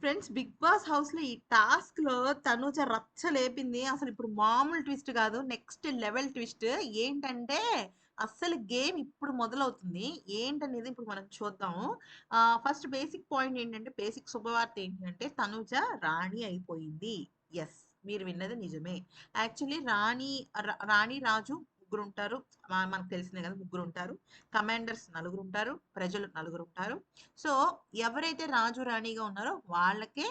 Friends big boss హౌస్లో ఈ టాస్క్లో తనుజ రచ్చ లేపింది. అసలు ఇప్పుడు మామూలు ట్విస్ట్ కాదు. నెక్స్ట్ లెవెల్ ట్విస్ట్ ఏంటంటే అస్సలు గేమ్ ఇప్పుడు మొదలవుతుంది. ఏంటనేది ఇప్పుడు మనం చూద్దాము ఫస్ట్ బేసిక్ పాయింట్ ఏంటంటే బేసిక్ శుభవార్త ఏంటంటే తనుజ రాణి అయిపోయింది. ఎస్ మీరు విన్నది నిజమే. యాక్చువల్లీ రాణి రా- రాణి రాజు ముగ్గురు ఉంటారు మనకు తెలిసిందే కదా ముగ్గురు ఉంటారు కమాండర్స్ నలుగురు ఉంటారు ప్రజలు నలుగురు ఉంటారు సో ఎవరైతే రాజు రాణిగా ఉన్నారో వాళ్ళకే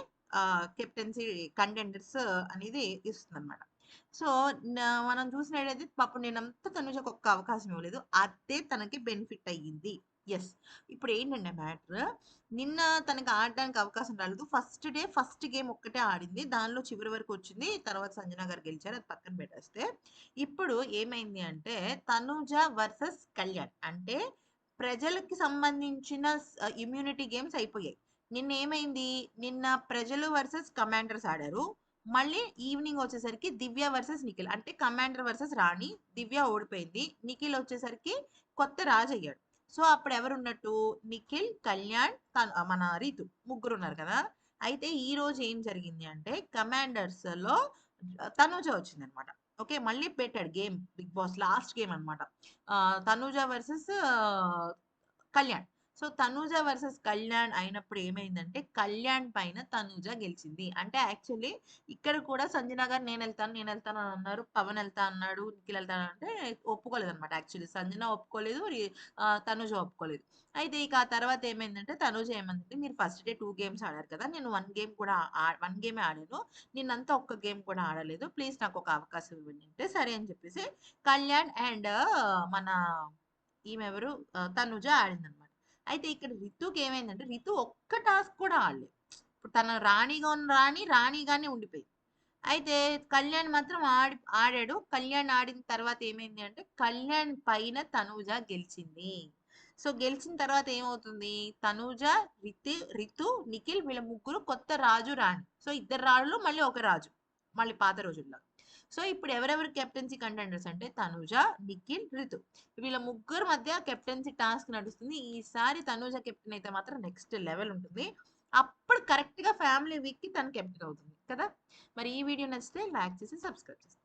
కెప్టెన్సీ కంటెండర్స్ అనేది ఇస్తుంది అనమాట సో మనం చూసినట్టయితే పాపం నేనంతా తనుజకు ఒక్క అవకాశం ఇవ్వలేదు. అదే తనకి బెనిఫిట్ అయ్యింది. ఎస్ ఇప్పుడు ఏంటంటే మ్యాటర్ నిన్న తనకు ఆడడానికి అవకాశం రాలేదు. ఫస్ట్ డే ఫస్ట్ గేమ్ ఒక్కటే ఆడింది. దానిలో చివరి వరకు వచ్చింది. తర్వాత సంజన గారు గెలిచారు. అది పక్కన పెట్టేస్తే. ఇప్పుడు ఏమైంది అంటే తనుజ వర్సెస్ కళ్యాణ్. అంటే ప్రజలకి సంబంధించిన ఇమ్యూనిటీ గేమ్స్ అయిపోయాయి. నిన్న ఏమైంది? నిన్న ప్రజలు వర్సెస్ కమాండర్స్ ఆడారు. మళ్ళీ ఈవినింగ్ వచ్చేసరికి దివ్య వర్సెస్ నిఖిల్. అంటే కమాండర్ వర్సెస్ రాణి. దివ్య ఓడిపోయింది. నిఖిల్ వచ్చేసరికి కొత్త రాజు అయ్యాడు. సో అప్పుడు ఎవరు ఉన్నట్టు నిఖిల్ కళ్యాణ్ తను మన రీతు ముగ్గురు ఉన్నారు కదా? అయితే ఈ రోజు ఏం జరిగింది అంటే కమాండర్స్లో తనుజ వచ్చింది అనమాట ఓకే? మళ్ళీ పెట్టాడు game Bigg Boss last game అనమాట Tanuja versus Kalyan. So Tanuja versus Kalyan అయినప్పుడు ఏమైందంటే కళ్యాణ్ పైన తనూజ గెలిచింది. అంటే యాక్చువల్లీ ఇక్కడ కూడా సంజన గారు నేను వెళ్తాను నేను వెళ్తాను అని అన్నారు పవన్ వెళ్తా అన్నాడు నిఖిల్ వెళ్తాను అంటే ఒప్పుకోలేదు అనమాట యాక్చువల్లీ. సంజన ఒప్పుకోలేదు తనూజ ఒప్పుకోలేదు. అయితే ఇక ఆ తర్వాత ఏమైందంటే తనూజ ఏమంటే మీరు ఫస్ట్ డే టూ గేమ్స్ ఆడారు కదా నేను వన్ గేమ్ కూడా వన్ గేమే ఆడాను నిన్నంతా ఒక్క గేమ్ కూడా ఆడలేదు ప్లీజ్ నాకు ఒక అవకాశం ఇవ్వండి అంటే సరే అని చెప్పేసి కళ్యాణ్ అండ్ మన ఈమెవరు తనుజ ఆడిందనమాట అయితే ఇక్కడ రితుకి ఏమైందంటే రితు ఒక్క టాస్క్ కూడా ఆడలేదు ఇప్పుడు తన రాణిగా ఉన్న రాణి రాణిగానే ఉండిపోయింది. అయితే కళ్యాణ్ మాత్రం ఆడి ఆడాడు. కళ్యాణ్ ఆడిన తర్వాత ఏమైంది అంటే కళ్యాణ్ పైన తనూజ గెలిచింది. సో గెలిచిన తర్వాత ఏమవుతుంది? తనూజ రితు రితు నిఖిల్ వీళ్ళ ముగ్గురు కొత్త రాజు రాణి. సో ఇద్దరు రాళ్ళు మళ్ళీ ఒక రాజు. మళ్ళీ పాత రోజుల్లో. సో ఇప్పుడు ఎవరెవరు కెప్టెన్సీ కంటెండర్స్ అంటే తనూజ నిఖిల్ రితు. వీళ్ళ ముగ్గురు మధ్య కెప్టెన్సీ టాస్క్ నడుస్తుంది. ఈసారి తనూజ కెప్టెన్ అయితే మాత్రం నెక్స్ట్ లెవెల్ ఉంటుంది. అప్పుడు కరెక్ట్గా ఫ్యామిలీ వీక్కి తను కెప్టెన్ అవుతుంది కదా. మరి ఈ వీడియో నచ్చితే లైక్ చేసి సబ్స్క్రైబ్ చేస్తాను